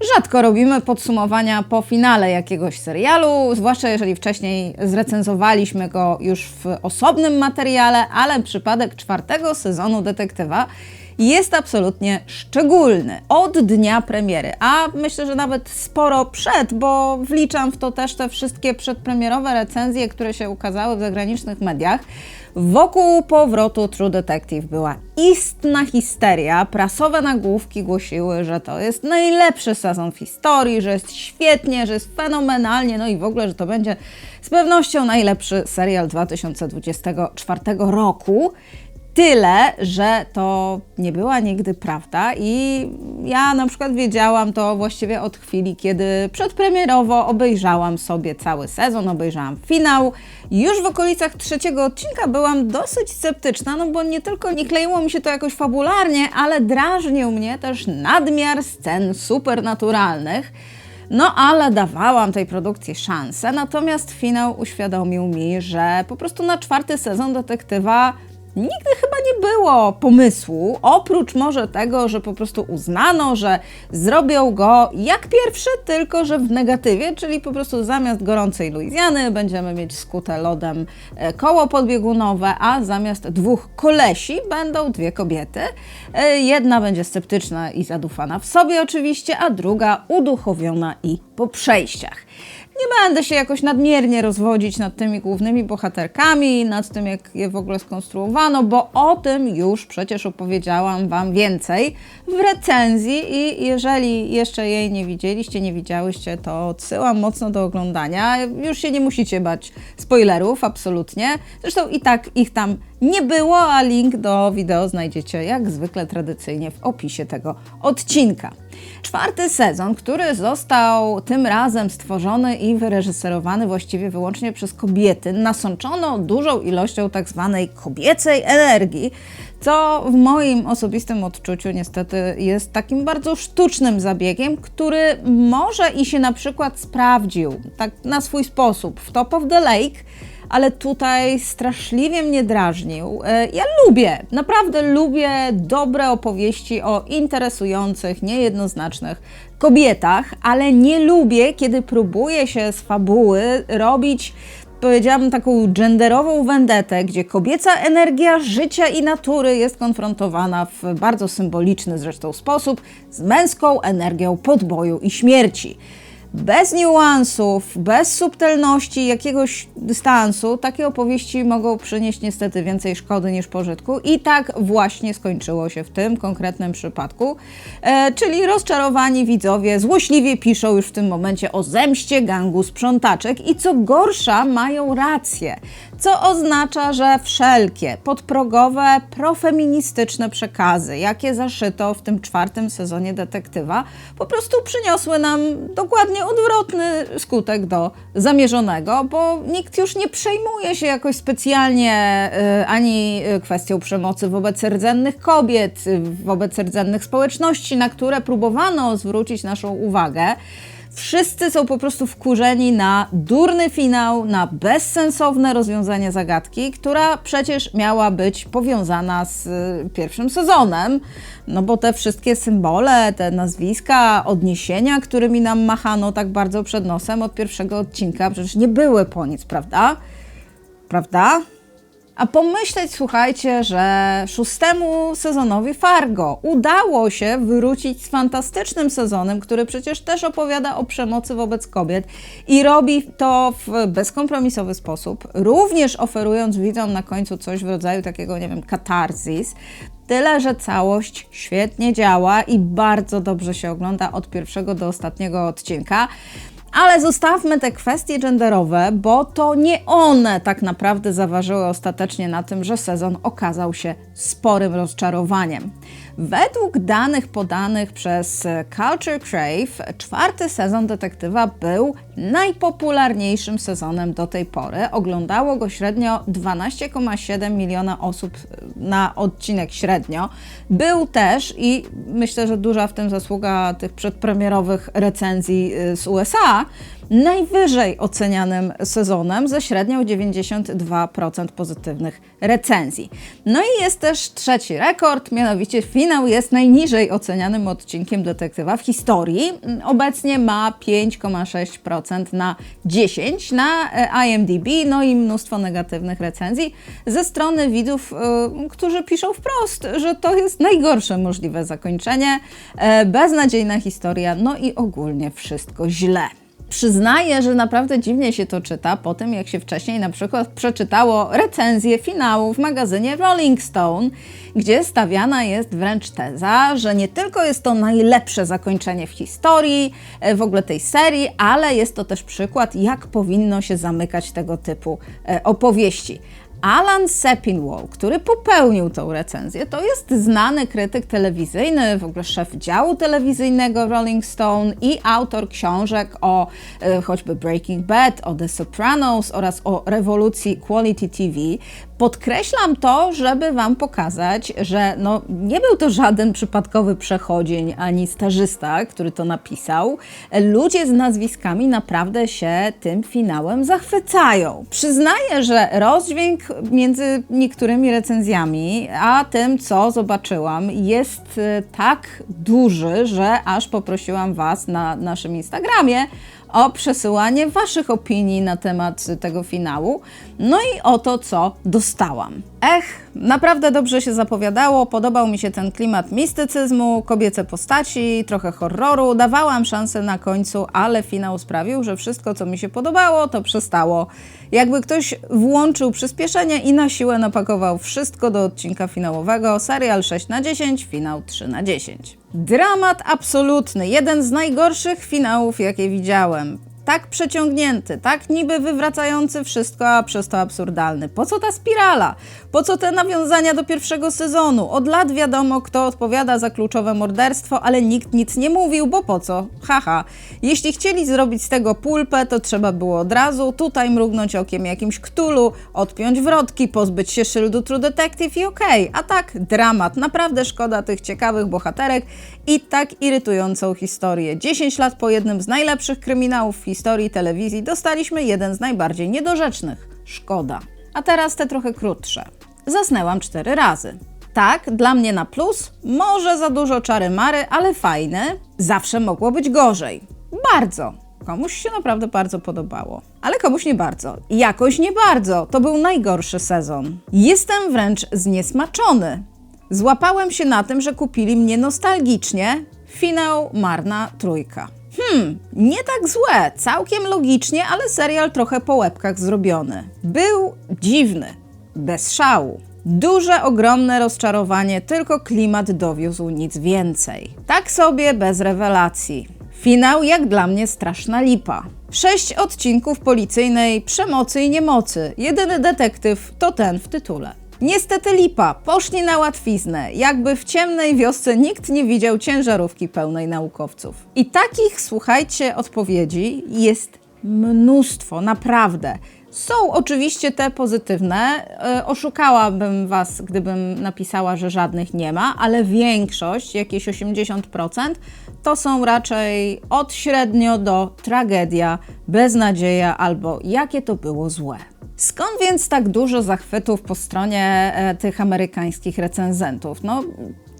Rzadko robimy podsumowania po finale jakiegoś serialu, zwłaszcza jeżeli wcześniej zrecenzowaliśmy go już w osobnym materiale, ale przypadek czwartego sezonu Detektywa jest absolutnie szczególny. Od dnia premiery, a myślę, że nawet sporo przed, bo wliczam w to też te wszystkie przedpremierowe recenzje, które się ukazały w zagranicznych mediach. Wokół powrotu True Detective była istna histeria. Prasowe nagłówki głosiły, że to jest najlepszy sezon w historii, że jest świetnie, że jest fenomenalnie, no i w ogóle, że to będzie z pewnością najlepszy serial 2024 roku. Tyle, że to nie była nigdy prawda i ja na przykład wiedziałam to właściwie od chwili, kiedy przedpremierowo obejrzałam sobie cały sezon, obejrzałam finał. Już w okolicach trzeciego odcinka byłam dosyć sceptyczna, no bo nie tylko nie kleiło mi się to jakoś fabularnie, ale drażnił mnie też nadmiar scen supernaturalnych. No, ale dawałam tej produkcji szansę, natomiast finał uświadomił mi, że po prostu na czwarty sezon detektywa nigdy chyba nie było pomysłu, oprócz może tego, że po prostu uznano, że zrobią go jak pierwszy, tylko że w negatywie, czyli po prostu zamiast gorącej Luizjany będziemy mieć skute lodem e, koło podbiegunowe, a zamiast dwóch kolesi będą dwie kobiety. E, Jedna będzie sceptyczna i zadufana w sobie oczywiście, a druga uduchowiona i po przejściach. Nie będę się jakoś nadmiernie rozwodzić nad tymi głównymi bohaterkami, nad tym, jak je w ogóle skonstruowano, bo o tym już przecież opowiedziałam Wam więcej w recenzji i jeżeli jeszcze jej nie widzieliście, nie widziałyście, to odsyłam mocno do oglądania. Już się nie musicie bać spoilerów, absolutnie. Zresztą i tak ich tam nie było, a link do wideo znajdziecie jak zwykle tradycyjnie w opisie tego odcinka. Czwarty sezon, który został tym razem stworzony i wyreżyserowany właściwie wyłącznie przez kobiety, nasączono dużą ilością tak zwanej kobiecej energii, co w moim osobistym odczuciu niestety jest takim bardzo sztucznym zabiegiem, który może i się na przykład sprawdził tak na swój sposób w Top of the Lake, ale tutaj straszliwie mnie drażnił. E, Ja lubię, naprawdę lubię dobre opowieści o interesujących, niejednoznacznych kobietach, ale nie lubię, kiedy próbuje się z fabuły robić powiedziałabym, taką genderową wendetę, gdzie kobieca energia życia i natury jest konfrontowana w bardzo symboliczny zresztą sposób z męską energią podboju i śmierci. Bez niuansów, bez subtelności, jakiegoś dystansu, takie opowieści mogą przynieść niestety więcej szkody niż pożytku. I tak właśnie skończyło się w tym konkretnym przypadku. E, czyli rozczarowani widzowie złośliwie piszą już w tym momencie o zemście gangu sprzątaczek i co gorsza, mają rację. Co oznacza, że wszelkie podprogowe, profeministyczne przekazy, jakie zaszyto w tym czwartym sezonie detektywa, po prostu przyniosły nam dokładnie odwrotny skutek do zamierzonego, bo nikt już nie przejmuje się jakoś specjalnie y, ani y, kwestią przemocy wobec rdzennych kobiet, y, wobec rdzennych społeczności, na które próbowano zwrócić naszą uwagę. Wszyscy są po prostu wkurzeni na durny finał, na bezsensowne rozwiązanie zagadki, która przecież miała być powiązana z y, pierwszym sezonem. No bo te wszystkie symbole, te nazwiska, odniesienia, którymi nam machano tak bardzo przed nosem od pierwszego odcinka, przecież nie były po nic, prawda? Prawda? A pomyśleć, słuchajcie, że szóstemu sezonowi Fargo udało się wrócić z fantastycznym sezonem, który przecież też opowiada o przemocy wobec kobiet i robi to w bezkompromisowy sposób, również oferując widzom na końcu coś w rodzaju takiego, nie wiem, katarzis. Tyle, że całość świetnie działa i bardzo dobrze się ogląda od pierwszego do ostatniego odcinka. Ale zostawmy te kwestie genderowe, bo to nie one tak naprawdę zaważyły ostatecznie na tym, że sezon okazał się sporym rozczarowaniem. Według danych podanych przez Culture Crave, czwarty sezon detektywa był najpopularniejszym sezonem do tej pory. Oglądało go średnio 12,7 miliona osób na odcinek średnio. Był też i myślę, że duża w tym zasługa tych przedpremierowych recenzji y, z USA. Najwyżej ocenianym sezonem ze średnią 92% pozytywnych recenzji. No i jest też trzeci rekord, mianowicie finał jest najniżej ocenianym odcinkiem detektywa w historii. Obecnie ma 5,6% na 10 na e, IMDb, no i mnóstwo negatywnych recenzji ze strony widzów, y, którzy piszą wprost, że to jest najgorsze możliwe zakończenie, e, beznadziejna historia, no i ogólnie wszystko źle. Przyznaję, że naprawdę dziwnie się to czyta po tym, jak się wcześniej na przykład przeczytało recenzję finału w magazynie Rolling Stone, gdzie stawiana jest wręcz teza, że nie tylko jest to najlepsze zakończenie w historii e, w ogóle tej serii, ale jest to też przykład, jak powinno się zamykać tego typu e, opowieści. Alan Sepinwall, który popełnił tą recenzję, to jest znany krytyk telewizyjny, w ogóle szef działu telewizyjnego Rolling Stone i autor książek o e, choćby Breaking Bad, o The Sopranos oraz o rewolucji Quality TV. Podkreślam to, żeby Wam pokazać, że no, nie był to żaden przypadkowy przechodzień ani stażysta, który to napisał. Ludzie z nazwiskami naprawdę się tym finałem zachwycają. Przyznaję, że rozdźwięk między niektórymi recenzjami a tym, co zobaczyłam, jest e, tak duży, że aż poprosiłam Was na naszym Instagramie o przesyłanie Waszych opinii na temat tego finału, no i o to, co dostałam. Ech, naprawdę dobrze się zapowiadało, podobał mi się ten klimat mistycyzmu, kobiece postaci, trochę horroru, dawałam szansę na końcu, ale finał sprawił, że wszystko, co mi się podobało, to przestało. Jakby ktoś włączył przyspieszenie i na siłę napakował wszystko do odcinka finałowego, serial 6 na 10, finał 3 na 10. Dramat absolutny, jeden z najgorszych finałów, jakie widziałem tak przeciągnięty, tak niby wywracający wszystko, a przez to absurdalny. Po co ta spirala? Po co te nawiązania do pierwszego sezonu? Od lat wiadomo, kto odpowiada za kluczowe morderstwo, ale nikt nic nie mówił, bo po co? Haha. Jeśli chcieli zrobić z tego pulpę, to trzeba było od razu tutaj mrugnąć okiem jakimś ktulu, odpiąć wrotki, pozbyć się szyldu True Detective i okej. Okay. A tak, dramat. Naprawdę szkoda tych ciekawych bohaterek i tak irytującą historię. 10 lat po jednym z najlepszych kryminałów w historii telewizji dostaliśmy jeden z najbardziej niedorzecznych. Szkoda. A teraz te trochę krótsze. Zasnęłam cztery razy. Tak, dla mnie na plus, może za dużo czary mary, ale fajne. Zawsze mogło być gorzej. Bardzo. Komuś się naprawdę bardzo podobało, ale komuś nie bardzo. Jakoś nie bardzo. To był najgorszy sezon. Jestem wręcz zniesmaczony. Złapałem się na tym, że kupili mnie nostalgicznie. Finał marna trójka. Hmm, nie tak złe, całkiem logicznie, ale serial trochę po łebkach zrobiony. Był dziwny, bez szału. Duże, ogromne rozczarowanie, tylko klimat dowiózł nic więcej. Tak sobie bez rewelacji. Finał jak dla mnie straszna lipa. Sześć odcinków policyjnej przemocy i niemocy. Jedyny detektyw to ten w tytule. Niestety lipa, poszli na łatwiznę, jakby w ciemnej wiosce nikt nie widział ciężarówki pełnej naukowców. I takich, słuchajcie, odpowiedzi jest mnóstwo, naprawdę. Są oczywiście te pozytywne. E, oszukałabym Was, gdybym napisała, że żadnych nie ma, ale większość, jakieś 80%, to są raczej od średnio do tragedia, beznadzieja albo jakie to było złe. Skąd więc tak dużo zachwytów po stronie e, tych amerykańskich recenzentów? No,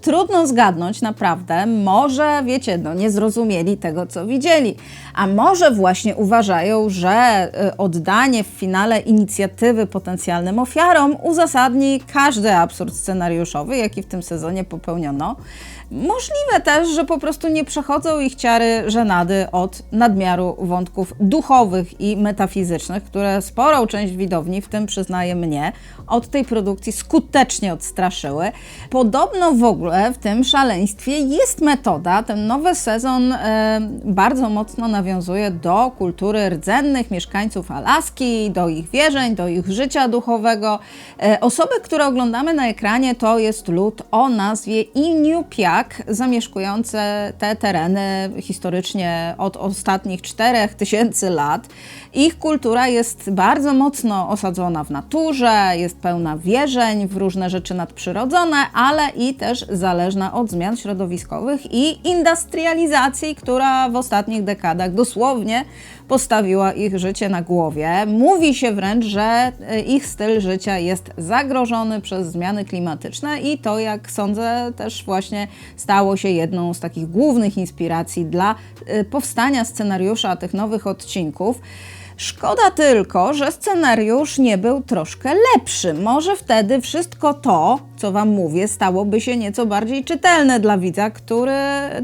trudno zgadnąć naprawdę. Może, wiecie, no nie zrozumieli tego, co widzieli. A może właśnie uważają, że e, oddanie w finale inicjatywy potencjalnym ofiarom uzasadni każdy absurd scenariuszowy, jaki w tym sezonie popełniono. Możliwe też, że po prostu nie przechodzą ich ciary żenady od nadmiaru wątków duchowych i metafizycznych, które sporą część widowni, w tym przyznaję mnie, od tej produkcji skutecznie odstraszyły. Podobno w ogóle w tym szaleństwie jest metoda. Ten nowy sezon e, bardzo mocno nawiązuje do kultury rdzennych mieszkańców Alaski, do ich wierzeń, do ich życia duchowego. E, osoby, które oglądamy na ekranie, to jest lud o nazwie Inupiaq Polak zamieszkujące te tereny historycznie od ostatnich 4000 lat. Ich kultura jest bardzo mocno osadzona w naturze, jest pełna wierzeń w różne rzeczy nadprzyrodzone, ale i też zależna od zmian środowiskowych i industrializacji, która w ostatnich dekadach dosłownie postawiła ich życie na głowie. Mówi się wręcz, że e, ich styl życia jest zagrożony przez zmiany klimatyczne i to, jak sądzę, też właśnie stało się jedną z takich głównych inspiracji dla e, powstania scenariusza tych nowych odcinków. Szkoda tylko, że scenariusz nie był troszkę lepszy. Może wtedy wszystko to, co Wam mówię, stałoby się nieco bardziej czytelne dla widza, który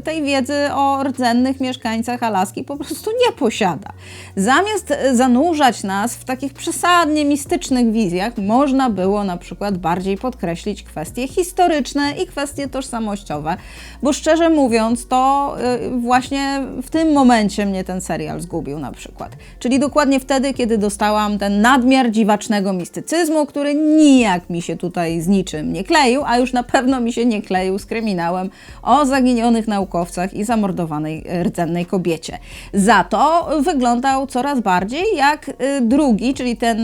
tej wiedzy o rdzennych mieszkańcach Alaski po prostu nie posiada. Zamiast zanurzać nas w takich przesadnie mistycznych wizjach, można było na przykład bardziej podkreślić kwestie historyczne i kwestie tożsamościowe, bo szczerze mówiąc, to y, właśnie w tym momencie mnie ten serial zgubił na przykład. Czyli dokładnie wtedy, kiedy dostałam ten nadmiar dziwacznego mistycyzmu, który nijak mi się tutaj z niczym nie kleił, a już na pewno mi się nie kleił z kryminałem o zaginionych naukowcach i zamordowanej rdzennej kobiecie. Za to wyglądał coraz bardziej jak y, drugi, czyli ten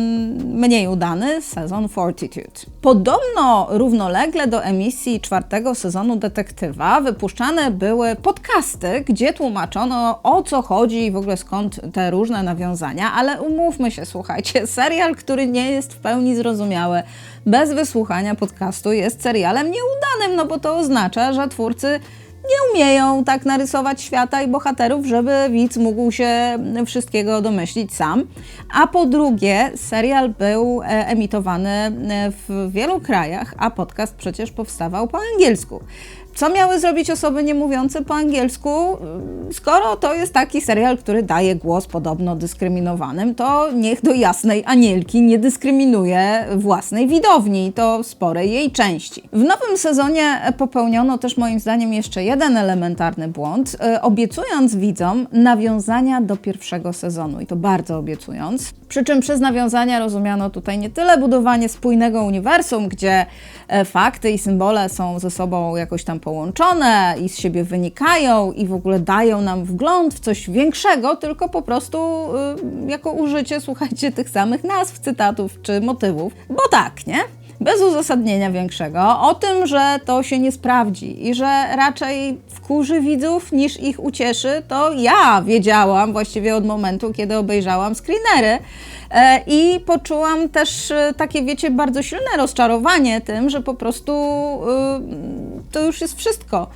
mniej udany sezon Fortitude. Podobno równolegle do emisji czwartego sezonu Detektywa wypuszczane były podcasty, gdzie tłumaczono o co chodzi i w ogóle skąd te różne nawiązania, ale umówmy się, słuchajcie, serial, który nie jest w pełni zrozumiały bez wysłuchania podcastu jest serialem nieudanym, no bo to oznacza, że twórcy nie umieją tak narysować świata i bohaterów, żeby widz mógł się wszystkiego domyślić sam. A po drugie, serial był e, emitowany e, w wielu krajach, a podcast przecież powstawał po angielsku. Co miały zrobić osoby nie mówiące po angielsku? Skoro to jest taki serial, który daje głos podobno dyskryminowanym, to niech do jasnej anielki nie dyskryminuje własnej widowni, to sporej jej części. W nowym sezonie popełniono też moim zdaniem jeszcze jeden elementarny błąd, e, obiecując widzom nawiązania do pierwszego sezonu i to bardzo obiecując. Przy czym przez nawiązania rozumiano tutaj nie tyle budowanie spójnego uniwersum, gdzie fakty i symbole są ze sobą jakoś tam połączone i z siebie wynikają i w ogóle dają nam wgląd w coś większego, tylko po prostu y, jako użycie, słuchajcie, tych samych nazw, cytatów czy motywów. Bo tak, nie? Bez uzasadnienia większego, o tym, że to się nie sprawdzi i że raczej wkurzy widzów niż ich ucieszy, to ja wiedziałam właściwie od momentu, kiedy obejrzałam screenery. E, I poczułam też e, takie, wiecie, bardzo silne rozczarowanie tym, że po prostu y, to już jest wszystko.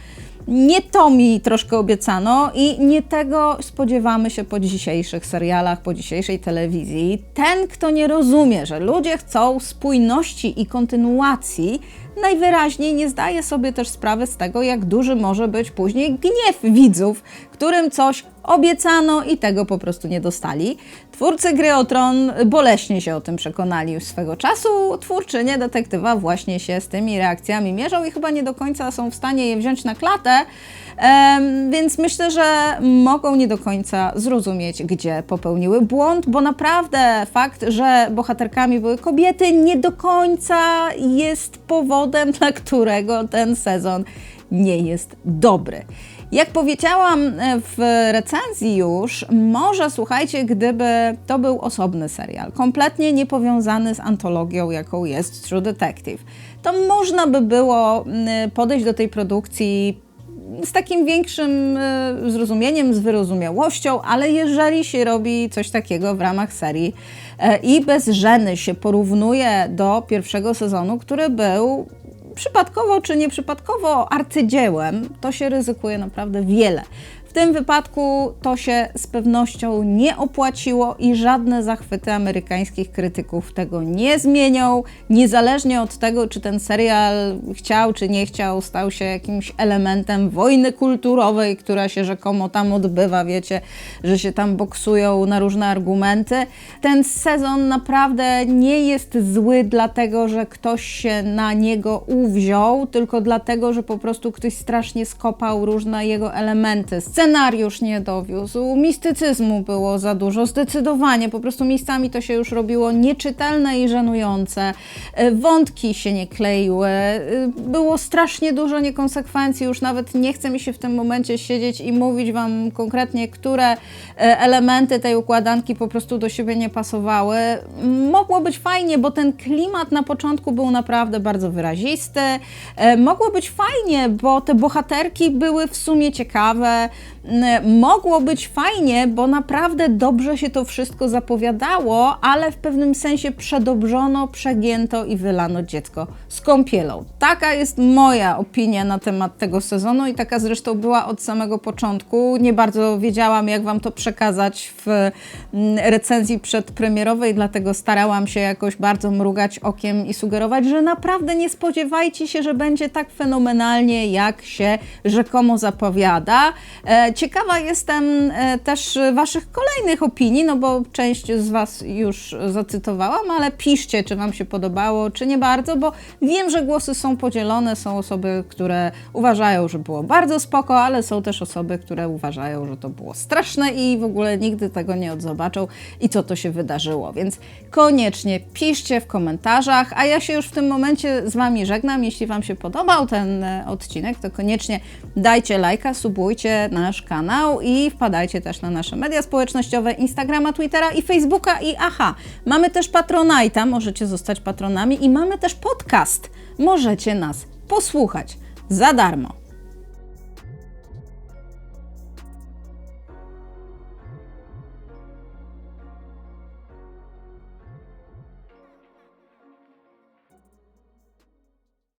Nie to mi troszkę obiecano i nie tego spodziewamy się po dzisiejszych serialach, po dzisiejszej telewizji. Ten, kto nie rozumie, że ludzie chcą spójności i kontynuacji, najwyraźniej nie zdaje sobie też sprawy z tego, jak duży może być później gniew widzów, którym coś obiecano i tego po prostu nie dostali. Twórcy gry o Tron boleśnie się o tym przekonali już swego czasu. Twórczynie detektywa właśnie się z tymi reakcjami mierzą i chyba nie do końca są w stanie je wziąć na klatę. Więc myślę, że mogą nie do końca zrozumieć, gdzie popełniły błąd, bo naprawdę fakt, że bohaterkami były kobiety, nie do końca jest powodem, dla którego ten sezon nie jest dobry. Jak powiedziałam e, w recenzji już, może słuchajcie, gdyby to był osobny serial, kompletnie niepowiązany z antologią, jaką jest True Detective, to można by było podejść do tej produkcji z takim większym e, zrozumieniem, z wyrozumiałością, ale jeżeli się robi coś takiego w ramach serii e, i bez żeny się porównuje do pierwszego sezonu, który był przypadkowo czy nieprzypadkowo arcydziełem, to się ryzykuje naprawdę wiele tym wypadku to się z pewnością nie opłaciło i żadne zachwyty amerykańskich krytyków tego nie zmienią. Niezależnie od tego, czy ten serial chciał, czy nie chciał, stał się jakimś elementem wojny kulturowej, która się rzekomo tam odbywa, wiecie, że się tam boksują na różne argumenty. Ten sezon naprawdę nie jest zły, dlatego że ktoś się na niego uwziął, tylko dlatego, że po prostu ktoś strasznie skopał różne jego elementy. Sceny Scenariusz nie dowiózł, mistycyzmu było za dużo, zdecydowanie. Po prostu miejscami to się już robiło nieczytelne i żenujące. E, Wątki się nie kleiły, e, było strasznie dużo niekonsekwencji. Już nawet nie chce mi się w tym momencie siedzieć i mówić Wam konkretnie, które e, elementy tej układanki po prostu do siebie nie pasowały. Mogło być fajnie, bo ten klimat na początku był naprawdę bardzo wyrazisty. Mogło być fajnie, bo te bohaterki były w sumie ciekawe. N- Mogło być fajnie, bo naprawdę dobrze się to wszystko zapowiadało, ale w pewnym sensie przedobrzono, przegięto i wylano dziecko z kąpielą. Taka jest moja opinia na temat tego sezonu i taka zresztą była od samego początku. Nie bardzo wiedziałam, jak Wam to przekazać w mm, recenzji przedpremierowej, dlatego starałam się jakoś bardzo mrugać okiem i sugerować, że naprawdę nie spodziewajcie się, że będzie tak fenomenalnie, jak się rzekomo zapowiada. E, Ciekawa jestem e, też Waszych kolejnych opinii, no bo część z Was już zacytowałam, ale piszcie, czy Wam się podobało, czy nie bardzo, bo wiem, że głosy są podzielone. Są osoby, które uważają, że było bardzo spoko, ale są też osoby, które uważają, że to było straszne i w ogóle nigdy tego nie odzobaczą i co to się wydarzyło. Więc koniecznie piszcie w komentarzach, a ja się już w tym momencie z Wami żegnam. Jeśli Wam się podobał ten e, odcinek, to koniecznie dajcie lajka, subujcie nasz kanał i wpadajcie też na nasze media społecznościowe, Instagrama, Twittera i Facebooka i aha, mamy też Patronite'a, możecie zostać patronami i mamy też podcast. Możecie nas posłuchać za darmo.